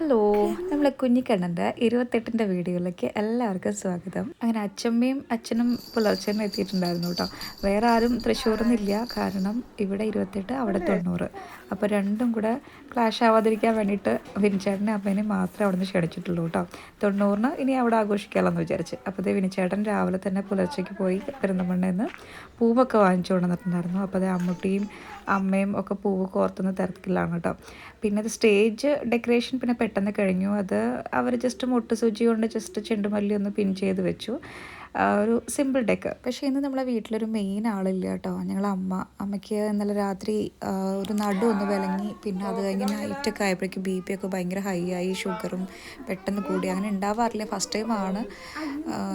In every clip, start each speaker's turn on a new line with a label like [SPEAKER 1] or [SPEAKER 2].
[SPEAKER 1] Hello നമ്മളെ കുഞ്ഞിക്കണ്ണന്റെ ഇരുപത്തെട്ടിന്റെ വീഡിയോയിലേക്ക് എല്ലാവർക്കും സ്വാഗതം. അങ്ങനെ അച്ഛമ്മയും അച്ഛനും പുലർച്ചെന്ന് എത്തിയിട്ടുണ്ടായിരുന്നു കേട്ടോ. വേറെ ആരും തൃശ്ശൂർ നിന്നില്ല കാരണം ഇവിടെ ഇരുപത്തെട്ട് അവിടെ തൊണ്ണൂറ്. അപ്പോൾ രണ്ടും കൂടെ ക്ലാഷ് ആവാതിരിക്കാൻ വേണ്ടിയിട്ട് വിനിച്ചേട്ടനെ അമ്മേനെ മാത്രമേ അവിടെ നിന്ന് ക്ഷണിച്ചിട്ടുള്ളൂ കേട്ടോ. തൊണ്ണൂറിന് ഇനി അവിടെ ആഘോഷിക്കാമല്ലോ വിചാരിച്ച്. അപ്പോൾ അതേ വിനിച്ചേട്ടൻ രാവിലെ തന്നെ പുലർച്ചയ്ക്ക് പോയി പെരുന്തമണ്ണയിൽ പൂവൊക്കെ വാങ്ങിച്ചു കൊണ്ടുവന്നിട്ടുണ്ടായിരുന്നു. അപ്പോൾ അത് അമ്മൂട്ടിയും അമ്മയും ഒക്കെ പൂവ് കോർത്തുന്ന തിരക്കിലാണ് കേട്ടോ. പിന്നെ അത് സ്റ്റേജ് ഡെക്കറേഷൻ പിന്നെ പെട്ടെന്ന് കഴിഞ്ഞു. അത് അവർ ജസ്റ്റ് മുട്ട് സൂചി കൊണ്ട് ജസ്റ്റ് ചെണ്ടുമല്ലി ഒന്ന് പിൻ ചെയ്ത് വെച്ചു. ഒരു സിമ്പിൾ ഡെക്ക് പക്ഷേ ഇന്ന് നമ്മളെ വീട്ടിലൊരു മെയിൻ ആളില്ല കേട്ടോ. ഞങ്ങൾ അമ്മ അമ്മയ്ക്ക് ഇന്നലെ രാത്രി ഒരു നടു ഒന്ന് വിലങ്ങി. പിന്നെ അത് കഴിഞ്ഞ് നൈറ്റൊക്കെ ആയപ്പോഴേക്കും ബി പി ഒക്കെ ഭയങ്കര ഹൈ ആയി. ഷുഗറും പെട്ടെന്ന് കൂടി. അങ്ങനെ ഉണ്ടാവാറില്ല. ഫസ്റ്റ് ടൈം ആണ്.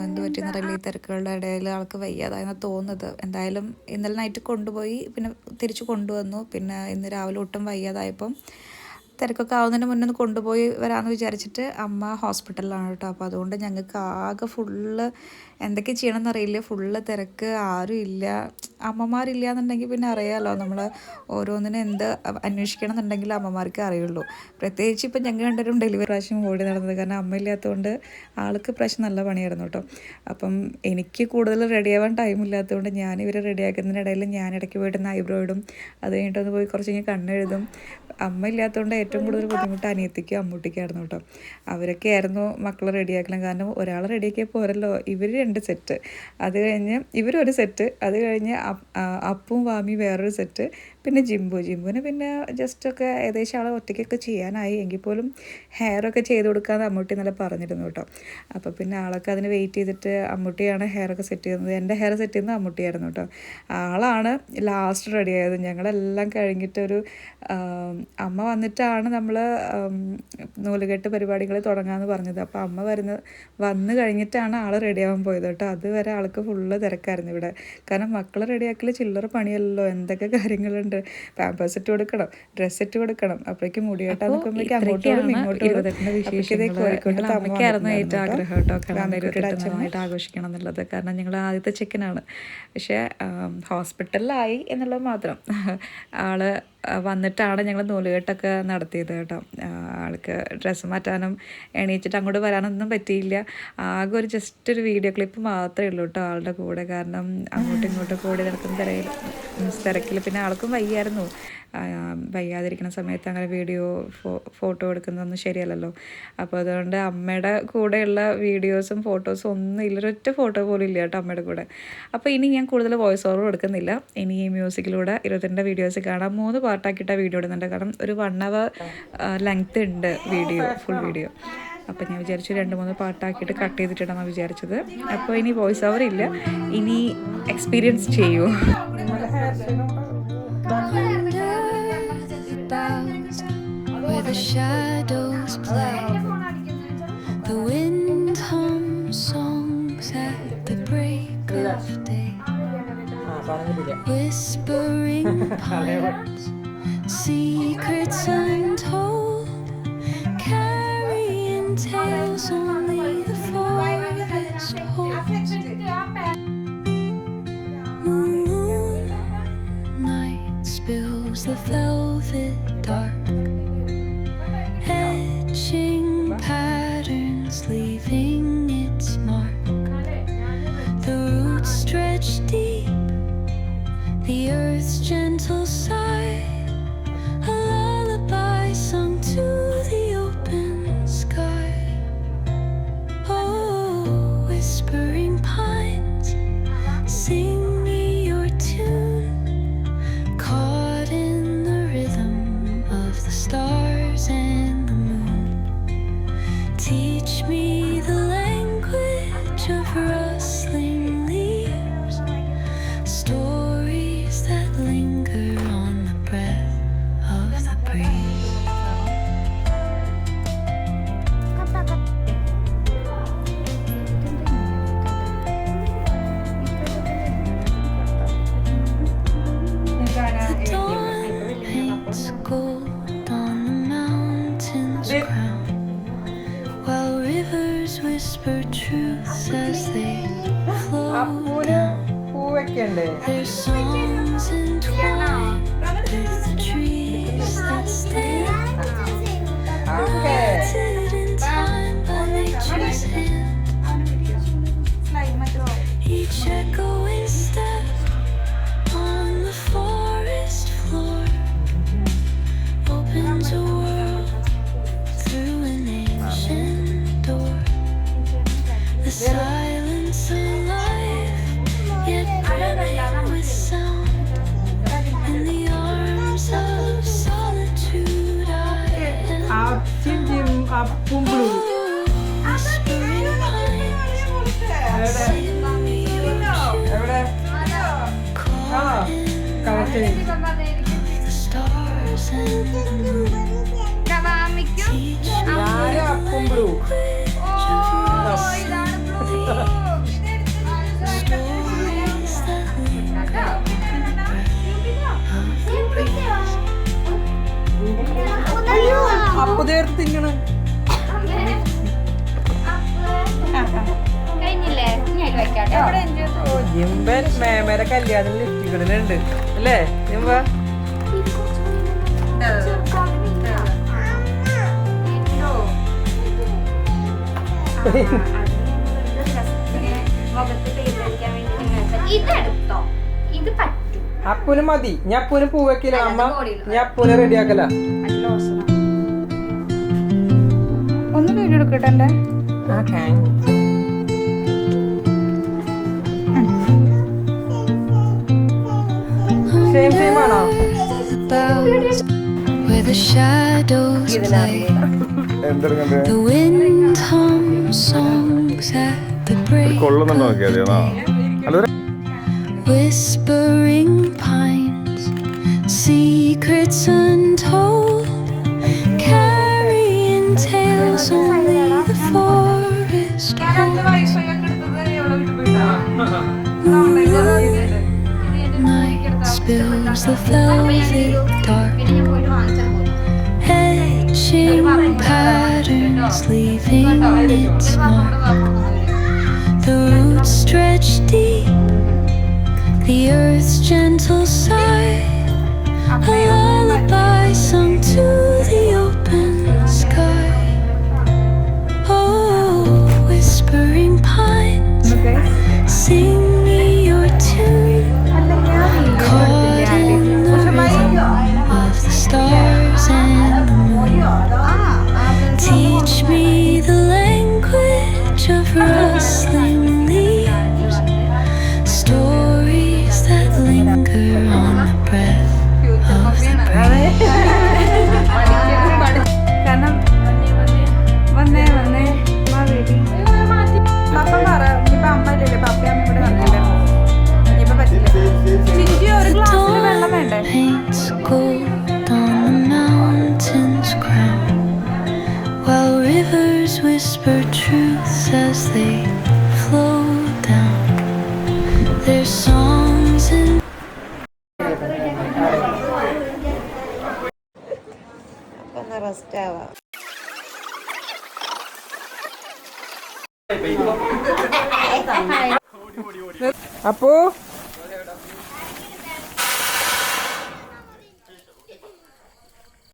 [SPEAKER 1] എന്ത് പറ്റിയെന്നറിയില്ല ഈ തിരക്കുകളുടെ ഇടയിൽ ആൾക്ക് വയ്യാതായെന്ന് തോന്നുന്നത്. എന്തായാലും ഇന്നലെ നൈറ്റ് കൊണ്ടുപോയി. പിന്നെ തിരിച്ചു കൊണ്ടുവന്നു. പിന്നെ ഇന്ന് രാവിലെ ഒട്ടും വയ്യാതായപ്പം തിരക്കൊക്കെ ആവുന്നതിന് മുന്നേ ഒന്ന് കൊണ്ടുപോയി വരാമെന്ന് വിചാരിച്ചിട്ട് അമ്മ ഹോസ്പിറ്റലിലാണ് കേട്ടോ. അപ്പോൾ അതുകൊണ്ട് ഞങ്ങൾക്ക് ആകെ ഫുള്ള് എന്തൊക്കെ ചെയ്യണമെന്ന് അറിയില്ല ഫുള്ള് തിരക്ക് ആരും ഇല്ല. അമ്മമാരില്ല എന്നുണ്ടെങ്കിൽ പിന്നെ അറിയാമല്ലോ നമ്മൾ ഓരോന്നിനും എന്ത് അന്വേഷിക്കണം എന്നുണ്ടെങ്കിൽ അമ്മമാർക്ക് അറിയുള്ളൂ. പ്രത്യേകിച്ച് ഇപ്പം ഞങ്ങൾ രണ്ടുപേരും ഡെലിവറി പ്രാവശ്യം ഓടി നടന്നത്. കാരണം അമ്മ ഇല്ലാത്തതുകൊണ്ട് ആൾക്ക് പ്രാവശ്യം നല്ല പണിയായിരുന്നു കേട്ടോ. അപ്പം എനിക്ക് കൂടുതൽ റെഡിയാവാൻ ടൈം ഇല്ലാത്തതുകൊണ്ട് ഞാൻ ഇവരെ റെഡിയാക്കുന്നതിനിടയിൽ ഞാൻ ഇടയ്ക്ക് പോയിട്ട് ഐബ്രോ ഇടും. അത് കഴിഞ്ഞിട്ടൊന്ന് പോയി കുറച്ച് കഴിഞ്ഞ് കണ്ണെഴുതും അമ്മ ഇല്ലാത്തതുകൊണ്ട് ഏറ്റവും കൂടുതൽ ബുദ്ധിമുട്ട് അനിയത്തിക്കും അമ്മൂട്ടിക്കായിരുന്നു കേട്ടോ. അവരൊക്കെ ആയിരുന്നു മക്കളെ റെഡിയാക്കണം കാരണം ഒരാൾ റെഡിയാക്കിയാൽ പോരല്ലോ. ഇവർ രണ്ട് സെറ്റ് അത് കഴിഞ്ഞ് ഇവരൊരു സെറ്റ് അത് കഴിഞ്ഞ് അപ്പും വാമി വേറൊരു സെറ്റ് പിന്നെ ജിംബു. ജിംബുവിന് പിന്നെ ജസ്റ്റ് ഒക്കെ ഏകദേശം ആളെ ഒറ്റയ്ക്കൊക്കെ ചെയ്യാനായി. എങ്കിൽ പോലും ഹെയറൊക്കെ ചെയ്ത് കൊടുക്കാമെന്ന് അമ്മൂട്ടി നല്ല പറഞ്ഞിരുന്നു കേട്ടോ. അപ്പോൾ പിന്നെ ആളൊക്കെ അതിന് വെയിറ്റ് ചെയ്തിട്ട് അമ്മൂട്ടിയാണ് ഹെയറൊക്കെ സെറ്റ് ചെയ്യുന്നത്. എന്റെ ഹെയർ സെറ്റ് ചെയ്യുന്നത് അമ്മൂട്ടിയായിരുന്നു കേട്ടോ. ആളാണ് ലാസ്റ്റ് റെഡി ആയത്. ഞങ്ങളെല്ലാം കഴിഞ്ഞിട്ടൊരു അമ്മ വന്നിട്ടാണ് നമ്മൾ നൂലുകെട്ട് പരിപാടികൾ തുടങ്ങാമെന്ന് പറഞ്ഞത്. അപ്പോൾ അമ്മ വരുന്ന വന്നു കഴിഞ്ഞിട്ടാണ് ആൾ റെഡിയാവാൻ പോയത്. കേട്ടോ അതുവരെ ആൾക്ക് ഫുള്ള് തിരക്കായിരുന്നു ഇവിടെ. കാരണം മക്കളെ റെഡിയാക്കൽ ചില്ലറ പണിയല്ലോ എന്തൊക്കെ കാര്യങ്ങളുണ്ട്? പാമ്പേഴ്സ് ഇട്ട് കൊടുക്കണം ഡ്രസ് ഇട്ട് കൊടുക്കണം. അപ്പോഴേക്കും മുടിയോട്ടാ നിൽക്കുമ്പോഴേക്കും അങ്ങോട്ടും ഇങ്ങോട്ടും കോഴിക്കോട്ട് ഏറ്റവും ആഗ്രഹം കേട്ടോ അച്ഛനായിട്ട് ആഘോഷിക്കണം എന്നുള്ളത്. കാരണം ഞങ്ങൾ ആദ്യത്തെ ചെക്കനാണ്. പക്ഷേ ഹോസ്പിറ്റലിലായി എന്നുള്ളത് മാത്രം. ആൾ വന്നിട്ടാണ് ഞങ്ങൾ നൂലുകെട്ടൊക്കെ നടത്തിയത് കേട്ടോ. ആൾക്ക് ഡ്രസ്സ് മാറ്റാനും എണീച്ചിട്ട് അങ്ങോട്ട് വരാനൊന്നും പറ്റിയില്ല. ആകെ ഒരു ജസ്റ്റ് ഒരു വീഡിയോ ക്ലിപ്പ് മാത്രമേ ഉള്ളൂ കേട്ടോ ആളുടെ കൂടെ. കാരണം അങ്ങോട്ടും ഇങ്ങോട്ടും കൂടി നടക്കുന്ന തിരയിൽ തിരക്കിൽ പിന്നെ ആൾക്കും വയ്യായിരുന്നു. വയ്യാതിരിക്കുന്ന സമയത്ത് അങ്ങനെ വീഡിയോ ഫോ ഫോട്ടോ എടുക്കുന്നതൊന്നും ശരിയല്ലല്ലോ. അപ്പോൾ അതുകൊണ്ട് അമ്മയുടെ കൂടെയുള്ള വീഡിയോസും ഫോട്ടോസും ഒന്നും ഇല്ല. ഒരൊറ്റ ഫോട്ടോ പോലും ഇല്ല കേട്ടോ അമ്മയുടെ കൂടെ. അപ്പോൾ ഇനി ഞാൻ കൂടുതൽ വോയിസ് ഓവർ എടുക്കുന്നില്ല ഇനി ഈ മ്യൂസിക്കിലൂടെ ഇരുപത്തിരണ്ട് വീഡിയോസ് കാണാം. മൂന്ന് പാർട്ടാക്കിയിട്ടാണ് വീഡിയോ ഇടുന്നുണ്ട്. കാരണം ഒരു വൺ അവർ ലെങ്ത് ഉണ്ട് വീഡിയോ ഫുൾ വീഡിയോ അപ്പം ഞാൻ വിചാരിച്ചു രണ്ട് മൂന്ന് പാട്ടാക്കിയിട്ട് കട്ട് ചെയ്തിട്ടാണെന്നാണ് വിചാരിച്ചത്. അപ്പോൾ ഇനി വോയിസ് ഓവർ ഇല്ല. ഇനി എക്സ്പീരിയൻസ് ചെയ്യൂ. Whispering secrets. Grande. Eso.
[SPEAKER 2] ചിം അപ്പും ബ്ലൂ എവിടെ? ആ കറക്റ്റ്. ഞാനും ബ്ലൂ അപ്പു ചേർത്ത്
[SPEAKER 3] കഴിഞ്ഞില്ലേ?
[SPEAKER 2] ജിംബൻ കല്യാണം ലിഫ്റ്റുകളിലുണ്ട് അല്ലേ? ജിംബ അപ്പുന് മതി. ഞാൻ അപ്പുന് പൂ വെക്കില്ല. അമ്മ ഞാൻ അപ്പുനെ റെഡിയാക്കല
[SPEAKER 1] ഒന്ന് വീഡിയോ എടുക്കട്ടെ Okay.
[SPEAKER 2] Same, same or
[SPEAKER 4] no? Boat where the shadows play. the wind hums songs at the break. Whispering pines, secrets untold, carrying tales on. Spills the velvet dark Etching patterns leaving its mark The roots stretch deep The earth's gentle sigh A lullaby sung to the old. whisper truths as they flow down. Their songs in
[SPEAKER 2] Appu